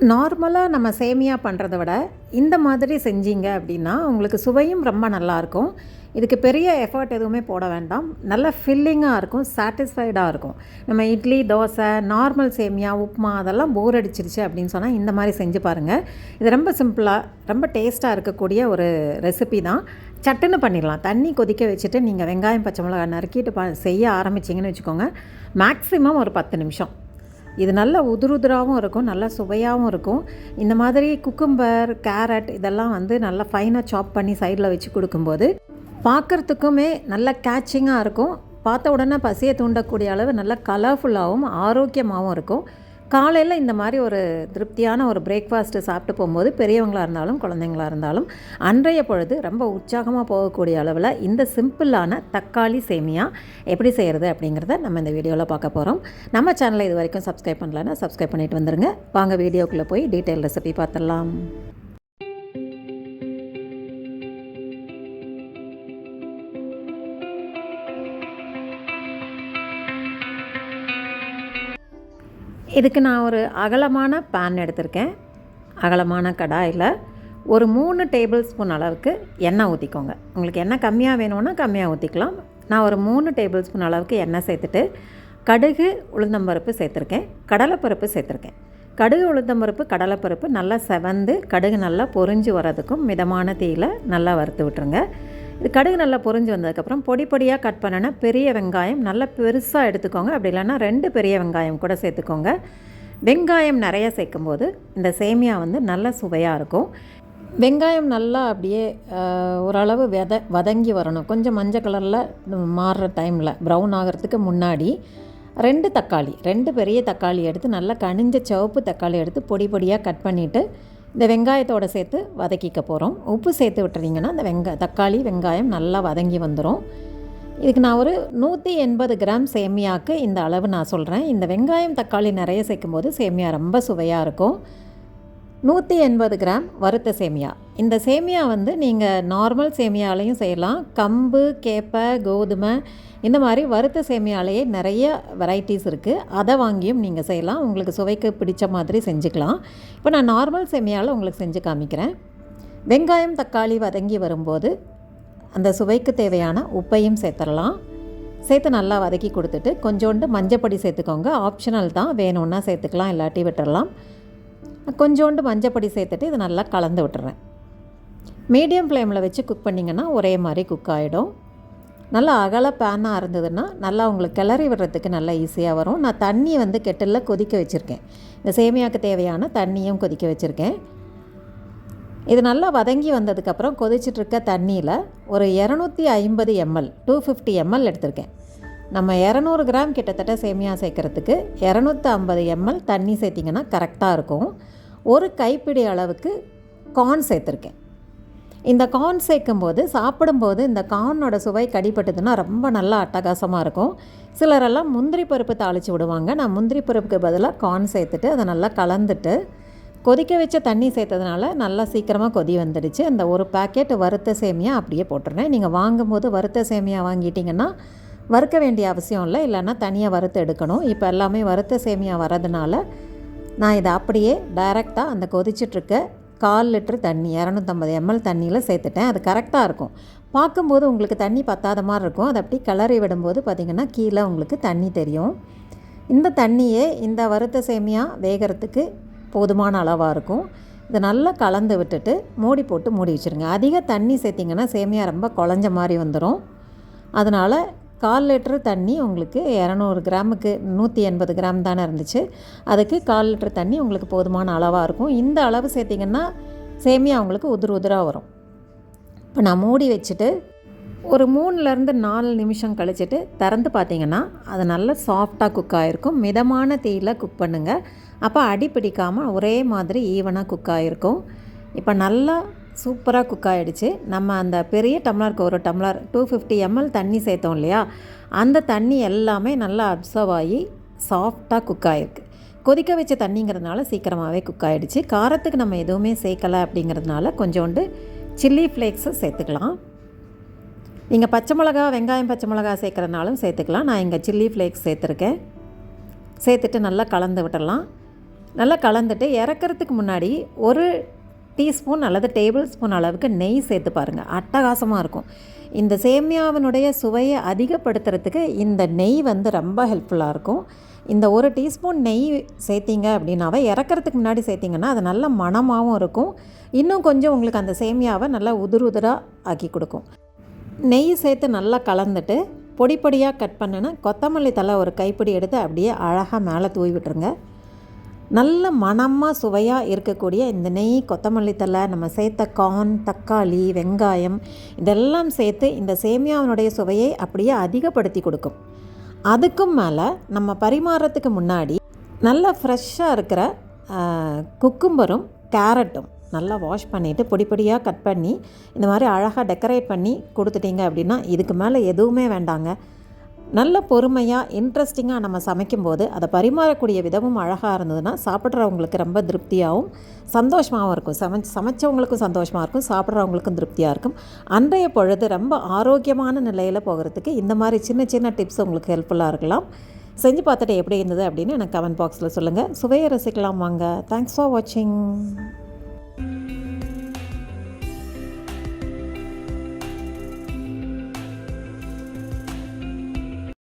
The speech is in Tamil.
நார்மலாக நம்ம சேமியா பண்ணுறத விட இந்த மாதிரி செஞ்சீங்க அப்படின்னா உங்களுக்கு சுவையும் ரொம்ப நல்லாயிருக்கும் இதுக்கு பெரிய எஃபர்ட் எதுவுமே போட வேண்டாம். நல்ல ஃபில்லிங்காக இருக்கும் சாட்டிஸ்ஃபைடாக இருக்கும். நம்ம இட்லி தோசை நார்மல் சேமியா உப்புமா அதெல்லாம் போர் அடிச்சிருச்சு அப்படின்னு சொன்னால் இந்த மாதிரி செஞ்சு பாருங்கள் இது ரொம்ப சிம்பிளாக ரொம்ப டேஸ்ட்டாக இருக்கக்கூடிய ஒரு ரெசிபி தான். சட்டுன்னு பண்ணிடலாம். தண்ணி கொதிக்க வச்சுட்டு நீங்கள் வெங்காயம் பச்சை மிளகாய் நறுக்கிட்டு ப செய்ய ஆரம்பிச்சிங்கன்னு வச்சுக்கோங்க. மேக்ஸிமம் ஒரு பத்து நிமிஷம். இது நல்லா உதுருதுராகவும் இருக்கும் நல்லா சுவையாகவும் இருக்கும். இந்த மாதிரி குக்கும்பர் கேரட் இதெல்லாம் வந்து நல்லா ஃபைனாக சாப் பண்ணி சைடில் வச்சு கொடுக்கும்போது பார்க்குறதுக்குமே நல்லா கேட்சிங்காக இருக்கும். பார்த்த உடனே பசியை தூண்டக்கூடிய அளவு நல்ல கலர்ஃபுல்லாகவும் ஆரோக்கியமாகவும் இருக்கும். காலையில் இந்த மாதிரி ஒரு திருப்தியான ஒரு பிரேக்ஃபாஸ்ட்டு சாப்பிட்டு போகும்போது பெரியவங்களாக இருந்தாலும் குழந்தைங்களா இருந்தாலும் அன்றைய பொழுது ரொம்ப உற்சாகமாக போகக்கூடிய அளவில் இந்த சிம்பிளான தக்காளி சேமியா எப்படி செய்கிறது அப்படிங்கிறத நம்ம இந்த வீடியோவில் பார்க்க போகிறோம் நம்ம சேனலை இது வரைக்கும் சப்ஸ்கிரைப் பண்ணலன்னா சப்ஸ்கிரைப் பண்ணிட்டு வந்துடுங்க வாங்க வீடியோக்குள்ளே போய் டீட்டெயில் ரெசிபி பார்த்துடலாம். இதுக்கு நான் ஒரு அகலமான பேன் எடுத்திருக்கேன். அகலமான கடாயில் ஒரு மூணு டேபிள் ஸ்பூன் அளவுக்கு எண்ணெய் ஊற்றிக்கோங்க உங்களுக்கு எண்ணெய் கம்மியாக வேணும்னா கம்மியாக ஊற்றிக்கலாம் நான் ஒரு மூணு டேபிள் ஸ்பூன் அளவுக்கு எண்ணெய் சேர்த்துட்டு கடுகு உளுந்தம்பருப்பு சேர்த்துருக்கேன். கடலைப்பருப்பு சேர்த்துருக்கேன். கடுகு உளுத்தம்பருப்பு கடலைப்பருப்பு நல்லா செவந்து கடுகு நல்லா பொரிஞ்சு வர்றதுக்கும் மிதமான தீயில் நல்லா வறுத்து விட்டுருங்க. இது கடுகு நல்லா பொரிஞ்சு வந்ததுக்கப்புறம் பொடி பொடியாக கட் பண்ணின பெரிய வெங்காயம் நல்லா பெருசாக எடுத்துக்கோங்க. அப்படி இல்லைன்னா ரெண்டு பெரிய வெங்காயம் கூட சேர்த்துக்கோங்க. வெங்காயம் நிறைய சேர்க்கும்போது இந்த சேமியா வந்து நல்ல சுவையாக இருக்கும். வெங்காயம் நல்லா அப்படியே ஓரளவு வெத வதங்கி வரணும். கொஞ்சம் மஞ்சள் கலரில் மாறுற டைமில் ப்ரௌன் ஆகிறதுக்கு முன்னாடி ரெண்டு தக்காளி ரெண்டு பெரிய தக்காளி எடுத்து நல்லா கனிஞ்ச சிவப்பு தக்காளி எடுத்து பொடி பொடியாக கட் பண்ணிவிட்டு இந்த வெங்காயத்தோடு சேர்த்து வதக்கிக்க போகிறோம் உப்பு சேர்த்து விட்டுறீங்கன்னா அந்த வெங்க தக்காளி வெங்காயம் நல்லா வதங்கி வந்துடும் இதுக்கு நான் ஒரு நூற்றி எண்பது கிராம் சேமியாவுக்கு இந்த அளவு நான் சொல்கிறேன் இந்த வெங்காயம் தக்காளி நிறைய சேர்க்கும்போது சேமியா ரொம்ப சுவையாக இருக்கும். நூற்றி எண்பது கிராம் வறுத்த சேமியா. இந்த சேமியா வந்து நீங்கள் நார்மல் சேமியாலையும் செய்யலாம். கம்பு கேப்பை கோதுமை இந்த மாதிரி வறுத்த சேமியாலேயே நிறைய வெரைட்டிஸ் இருக்குது அதை வாங்கியும் நீங்கள் செய்யலாம். உங்களுக்கு சுவைக்கு பிடிச்ச மாதிரி செஞ்சுக்கலாம். இப்போ நான் நார்மல் சேமியாவில் உங்களுக்கு செஞ்சு காமிக்கிறேன். வெங்காயம் தக்காளி வதங்கி வரும்போது அந்த சுவைக்கு தேவையான உப்பையும் சேர்த்துடலாம். சேர்த்து நல்லா வதக்கி கொடுத்துட்டு கொஞ்சோண்டு மஞ்சப்பொடி சேர்த்துக்கோங்க. ஆப்ஷனல் தான். வேணும்னா சேர்த்துக்கலாம் இல்லாட்டி விட்டுறலாம். கொஞ்சோண்டு மஞ்சப்பொடி சேர்த்துட்டு இதை நல்லா கலந்து விட்டுறேன். மீடியம் ஃப்ளேமில் வச்சு குக் பண்ணிங்கன்னா ஒரே மாதிரி குக் ஆகிடும் நல்லா அகல பேனாக இருந்ததுன்னா நல்லா உங்களுக்கு கிளறி விடுறதுக்கு நல்லா ஈஸியாக வரும். நான் தண்ணி வந்து கெட்டலில் கொதிக்க வச்சுருக்கேன். இந்த சேமியாவுக்கு தேவையான தண்ணியும் கொதிக்க வச்சுருக்கேன். இது நல்லா வதங்கி வந்ததுக்கப்புறம் கொதிச்சிட்ருக்க தண்ணியில் ஒரு இரநூத்தி ஐம்பது எம்எல் டூ ஃபிஃப்டி எம்எல் எடுத்திருக்கேன். நம்ம இரநூறு கிராம் கிட்டத்தட்ட சேமியா சேர்க்குறதுக்கு இரநூத்தி ஐம்பது எம்எல் தண்ணி சேர்த்திங்கன்னா கரெக்டாக இருக்கும். ஒரு கைப்பிடி அளவுக்கு கார்ன் சேர்த்துருக்கேன். இந்த கார்ன் சேர்க்கும்போது சாப்பிடும்போது இந்த கார்னோட சுவை கடிப்பட்டதுன்னா ரொம்ப நல்லா அட்டகாசமாக இருக்கும். சிலரெல்லாம் முந்திரி பருப்பு தாளித்து விடுவாங்க. நான் முந்திரி பருப்புக்கு பதிலாக கார்ன் சேர்த்துட்டு அதை நல்லா கலந்துட்டு கொதிக்க வச்ச தண்ணி சேர்த்ததுனால நல்லா சீக்கிரமாக கொதி வந்துடுச்சு. அந்த ஒரு பேக்கெட் வறுத்த சேமியா அப்படியே போட்டுருந்தேன் நீங்கள் வாங்கும்போது வறுத்த சேமியா வாங்கிட்டிங்கன்னா வறுக்க வேண்டிய அவசியம் இல்லை. இல்லைன்னா தனியாக வறுத்து எடுக்கணும். இப்போ எல்லாமே வறுத்த சேமியா வரதுனால நான் இதை அப்படியே டைரெக்டாக அந்த கொதிச்சிட்ருக்க கால் லிட்டர் தண்ணி இரநூத்தம்பது எம்எல் தண்ணியில் சேர்த்துட்டேன். அது கரெக்டாக இருக்கும். பார்க்கும்போது உங்களுக்கு தண்ணி பத்தாத மாதிரி இருக்கும். அதை அப்படி கிளறி விடும்போது பார்த்திங்கன்னா கீழே உங்களுக்கு தண்ணி தெரியும். இந்த தண்ணியே இந்த வறுத்த சேமியா வேகிறதுக்கு போதுமான அளவாக இருக்கும். இதை நல்லா கலந்து விட்டுட்டு மூடி போட்டு மூடி வச்சுருங்க. அதிக தண்ணி சேர்த்திங்கன்னா சேமியா ரொம்ப குழஞ்ச மாதிரி வந்துடும் அதனால் கால் லிட்ரு தண்ணி உங்களுக்கு இரநூறு கிராமுக்கு நூற்றி எண்பது கிராம் தானே இருந்துச்சு. அதுக்கு கால் லிட்ரு தண்ணி உங்களுக்கு போதுமான அளவாக இருக்கும். இந்த அளவு சேர்த்திங்கன்னா சேமியா உங்களுக்கு உதிர் உதிராக வரும். இப்போ நான் மூடி வச்சுட்டு ஒரு மூணுலேருந்து நாலு நிமிஷம் கழிச்சிட்டு திறந்து பார்த்தீங்கன்னா அது நல்லா சாஃப்டாக குக் ஆகிருக்கும் மிதமான தீயில் குக் பண்ணுங்கள் அப்போ அடி பிடிக்காமல் ஒரே மாதிரி ஈவனாக குக் ஆகிருக்கும் இப்போ நல்லா சூப்பராக குக் ஆகிடுச்சு நம்ம அந்த பெரிய டம்ளருக்கு ஒரு டம்ளர் டூ ஃபிஃப்டி எம்எல் தண்ணி சேர்த்தோம் இல்லையா? அந்த தண்ணி எல்லாமே நல்லா அப்சர்வ் ஆகி சாஃப்டாக குக் ஆகிருக்கு கொதிக்க வச்ச தண்ணிங்கிறதுனால சீக்கிரமாகவே குக் ஆகிடுச்சு காரத்துக்கு நம்ம எதுவுமே சேர்க்கலை அப்படிங்கிறதுனால கொஞ்சோண்டு சில்லி ஃப்ளேக்ஸை சேர்த்துக்கலாம். நீங்கள் பச்சை மிளகா வெங்காயம் பச்சை மிளகா சேர்க்குறதுனாலும் சேர்த்துக்கலாம். நான் இங்கே சில்லி ஃப்ளேக்ஸ் சேர்த்துருக்கேன். சேர்த்துட்டு நல்லா கலந்து விட்டுடலாம். நல்லா கலந்துட்டு இறக்குறதுக்கு முன்னாடி ஒரு டீஸ்பூன் அல்லது டேபிள் ஸ்பூன் அளவுக்கு நெய் சேர்த்து பாருங்கள் அட்டகாசமாக இருக்கும். இந்த சேமியாவினுடைய சுவையை அதிகப்படுத்துறதுக்கு இந்த நெய் வந்து ரொம்ப ஹெல்ப்ஃபுல்லாக இருக்கும். இந்த ஒரு டீஸ்பூன் நெய் சேர்த்திங்க அப்படின்னாவே இறக்கறதுக்கு முன்னாடி சேர்த்திங்கன்னா அது நல்ல மணமாகவும் இருக்கும். இன்னும் கொஞ்சம் உங்களுக்கு அந்த சேமியாவை நல்லா உதிர் உதிராக ஆக்கி கொடுக்கும். நெய் சேர்த்து நல்லா கலந்துட்டு பொடி பொடியாக கட் பண்ணினா கொத்தமல்லி தலை ஒரு கைப்பிடி எடுத்து அப்படியே அழகாக மேலே தூவி விட்டுருங்க. நல்ல மணமாக சுவையாக இருக்கக்கூடிய இந்த நெய் கொத்தமல்லி தலை நம்ம சேர்த்த கார்ன் தக்காளி வெங்காயம் இதெல்லாம் சேர்த்து இந்த சேமியாவினுடைய சுவையை அப்படியே அதிகப்படுத்தி கொடுக்கும். அதுக்கும் மேலே நம்ம பரிமாறத்துக்கு முன்னாடி நல்லா ஃப்ரெஷ்ஷாக இருக்கிற குக்கும்பரும் கேரட்டும் நல்லா வாஷ் பண்ணிவிட்டு பொடி பொடியாக கட் பண்ணி இந்த மாதிரி அழகாக டெக்கரேட் பண்ணி கொடுத்துட்டீங்க அப்படின்னா இதுக்கு மேலே எதுவுமே வேண்டாங்க. நல்ல பொறுமையாக இன்ட்ரெஸ்டிங்காக நம்ம சமைக்கும்போது அதை பரிமாறக்கூடிய விதமும் அழகாக இருந்ததுன்னா சாப்பிட்றவங்களுக்கு ரொம்ப திருப்தியாகவும் சந்தோஷமாகவும் இருக்கும். சமைச்சு சமைச்சவங்களுக்கும் சந்தோஷமாக இருக்கும் சாப்பிட்றவங்களுக்கும் திருப்தியாக இருக்கும். அன்றைய பொழுது ரொம்ப ஆரோக்கியமான நிலையில் போகிறதுக்கு இந்த மாதிரி சின்ன சின்ன டிப்ஸ் உங்களுக்கு ஹெல்ப்ஃபுல்லாக இருக்கலாம். செஞ்சு பார்த்துட்டு எப்படி இருந்தது அப்படின்னு எனக்கு கமெண்ட் பாக்ஸில் சொல்லுங்கள் சுவையை ரசிக்கலாம் வாங்க. தேங்க்ஸ் ஃபார் வாட்சிங்